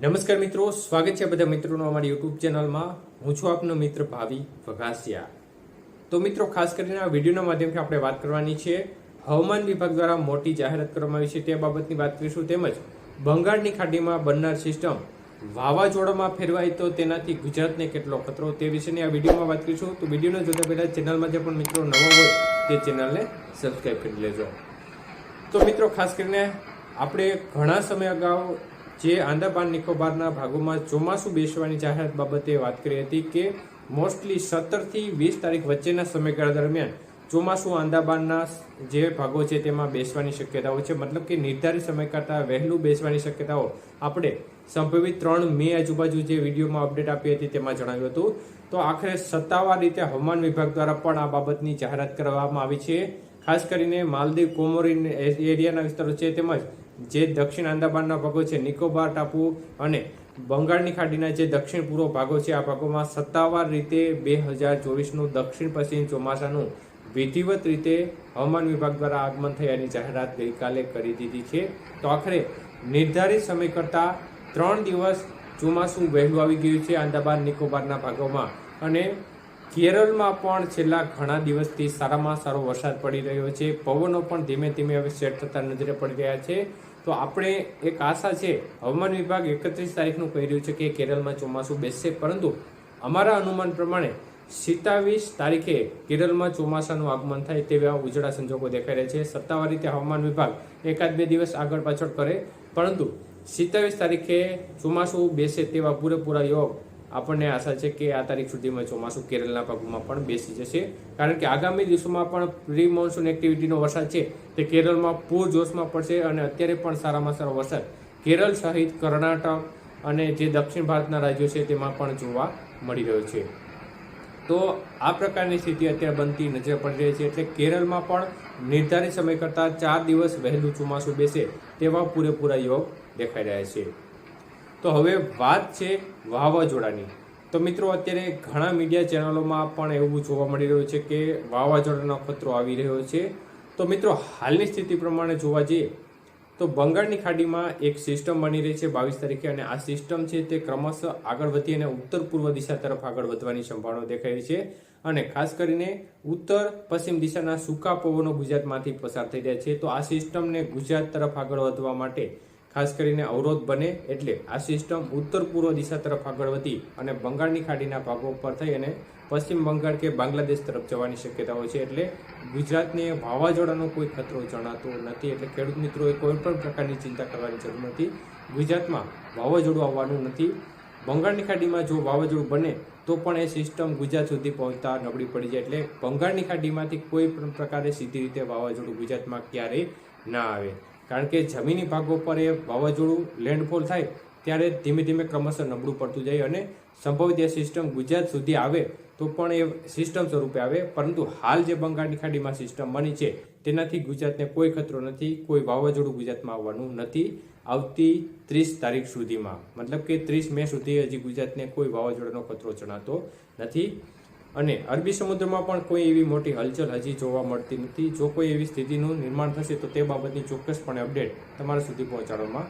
નમસ્કાર મિત્રો, સ્વાગત છે બધા મિત્રોનો અમારી યુટ્યુબ ચેનલમાં. હું છું આપનો મિત્ર ભાવિ વઘાસિયા. તો મિત્રો, ખાસ કરીને આ વિડીયોના માધ્યમથી આપણે વાત કરવાની છે, હવામાન વિભાગ દ્વારા મોટી જાહેરાત કરવામાં આવી છે તે બાબતની વાત કરીશું. તેમજ બંગાળની ખાડીમાં બનનાર સિસ્ટમ વાવાઝોડામાં ફેરવાય તો તેનાથી ગુજરાતને કેટલો ખતરો તે વિશેની આ વિડીયોમાં વાત કરીશું. તો વિડીયોને જોતા પહેલાં ચેનલમાં જે પણ મિત્રો નવો હોય તે ચેનલને સબસ્ક્રાઈબ કરી લેજો. તો મિત્રો, ખાસ કરીને આપણે ઘણા સમય અગાઉ જે આંદામાન નિકોબારના ભાગોમાં ચોમાસું બેસવાની જાહેરાત બાબતે વાત કરી હતી કે મોસ્ટલી સત્તરથી વીસ તારીખ વચ્ચેના સમયગાળા દરમિયાન ચોમાસું આંદામાનના જે ભાગો છે તેમાં બેસવાની શક્યતાઓ છે. મતલબ કે નિર્ધારિત સમય કરતાં વહેલું બેસવાની શક્યતાઓ આપણે સંભવિત ત્રણ મે આજુબાજુ જે વિડીયોમાં અપડેટ આપી હતી તેમાં જણાવ્યું હતું. તો આખરે સત્તાવાર રીતે હવામાન વિભાગ દ્વારા પણ આ બાબતની જાહેરાત કરવામાં આવી છે. ખાસ કરીને માલદીવ કોમોરીન એરિયાના વિસ્તારો છે તેમજ જે દક્ષિણ આંદામાનના ભાગો છે, નિકોબાર ટાપુ અને બંગાળની ખાડીના જે દક્ષિણ પૂર્વ ભાગો છે, આ ભાગોમાં સત્તાવાર રીતે બે હજાર ચોવીસનું દક્ષિણ પશ્ચિમ ચોમાસાનું વિધિવત રીતે હવામાન વિભાગ દ્વારા આગમન થયાની જાહેરાત ગઈકાલે કરી દીધી છે. તો આખરે નિર્ધારિત સમય કરતાં ત્રણ દિવસ ચોમાસું વહેલું આવી ગયું છે આંદામાન, નિકોબારના ભાગોમાં અને કેરળમાં પણ છેલ્લા ઘણા દિવસથી સારામાં સારો વરસાદ પડી રહ્યો છે. પવનો પણ ધીમે ધીમે હવે સેટ થતા નજરે પડી રહ્યા છે. તો આપણે એક આશા છે, હવામાન વિભાગ એકત્રીસ તારીખનું કહી રહ્યું છે કે કેરળમાં ચોમાસું બેસશે, પરંતુ અમારા અનુમાન પ્રમાણે સિત્તાવીસ તારીખે કેરળમાં ચોમાસાનું આગમન થાય તેવા ઉજળા સંજોગો દેખાઈ રહ્યા છે. સત્તાવાર રીતે હવામાન વિભાગ એકાદ બે દિવસ આગળ પાછળ કરે પરંતુ સિત્તાવીસ તારીખે ચોમાસું બેસે તેવા પૂરેપૂરા યોગ આપણને આશા છે કે આ તારીખ સુધીમાં ચોમાસું કેરળના ભાગોમાં પણ બેસી જશે. કારણ કે આગામી દિવસોમાં પણ પ્રી મોન્સૂન એક્ટિવિટીનો વરસાદ છે તે કેરળમાં પૂરજોશમાં પડશે અને અત્યારે પણ સારામાં સારો વરસાદ કેરળ સહિત કર્ણાટક અને જે દક્ષિણ ભારતના રાજ્યો છે તેમાં પણ જોવા મળી રહ્યો છે. તો આ પ્રકારની સ્થિતિ અત્યારે બનતી નજર પડી રહી છે એટલે કેરળમાં પણ નિર્ધારિત સમય કરતાં ચાર દિવસ વહેલું ચોમાસું બેસે તેવા પૂરેપૂરા યોગ દેખાઈ રહ્યા છે. તો હવે વાત છે વાવાઝોડાની. તો મિત્રો, અત્યારે ઘણા મીડિયા ચેનલોમાં પણ એવું જોવા મળી રહ્યું છે કે વાવાઝોડાનો ખતરો આવી રહ્યો છે. તો મિત્રો, હાલની સ્થિતિ પ્રમાણે જોવા જઈએ, તો બંગાળની ખાડીમાં એક સિસ્ટમ બની રહી છે બાવીસ તારીખે અને આ સિસ્ટમ છે તે ક્રમશઃ આગળ વધી અને ઉત્તર પૂર્વ દિશા તરફ આગળ વધવાની સંભાવના દેખાઈ છે. અને ખાસ કરીને ઉત્તર પશ્ચિમ દિશાના સૂકા પવનો ગુજરાતમાંથી પસાર થઈ રહ્યા છે. તો આ સિસ્ટમને ગુજરાત તરફ આગળ વધવા માટે ખાસ કરીને અવરોધ બને એટલે આ સિસ્ટમ ઉત્તર પૂર્વ દિશા તરફ આગળ વધી અને બંગાળની ખાડીના ભાગો પર થઈ અને પશ્ચિમ બંગાળ કે બાંગ્લાદેશ તરફ જવાની શક્યતાઓ છે એટલે ગુજરાતને વાવાઝોડાનો કોઈ ખતરો જણાતો નથી એટલે ખેડૂત મિત્રોએ કોઈ પણ પ્રકારની ચિંતા કરવાની જરૂર નથી. ગુજરાતમાં વાવાઝોડું આવવાનું નથી. બંગાળની ખાડીમાં જો વાવાઝોડું બને તો પણ એ સિસ્ટમ ગુજરાત સુધી પહોંચતા નબળી પડી જાય એટલે બંગાળની ખાડીમાંથી કોઈ પણ પ્રકારે સીધી રીતે વાવાઝોડું ગુજરાતમાં ક્યારેય ના આવે. કારણ કે જમીની ભાગો પર એ વાવાઝોડું લેન્ડફોલ થાય, ત્યારે ધીમે ધીમે ક્રમશઃ નબળું પડતું જાય અને સંભવિત એ સિસ્ટમ ગુજરાત સુધી આવે તો પણ એ સિસ્ટમ સ્વરૂપે આવે. પરંતુ હાલ જે બંગાળની ખાડીમાં સિસ્ટમ બની છે, તેનાથી ગુજરાતને કોઈ ખતરો નથી, કોઈ વાવાઝોડું ગુજરાતમાં આવવાનું નથી આવતી ત્રીસ તારીખ સુધીમાં. મતલબ કે ત્રીસ મે સુધી હજી ગુજરાતને કોઈ વાવાઝોડાનો ખતરો જણાતો નથી. અને અરબી સમુદ્રમાં પણ કોઈ એવી મોટી હલચલ હજી જોવા મળતી નથી. જો કોઈ એવી સ્થિતિનું નિર્માણ થશે, તો તે બાબતની ચોક્કસપણે અપડેટ તમારા સુધી પહોંચાડવામાં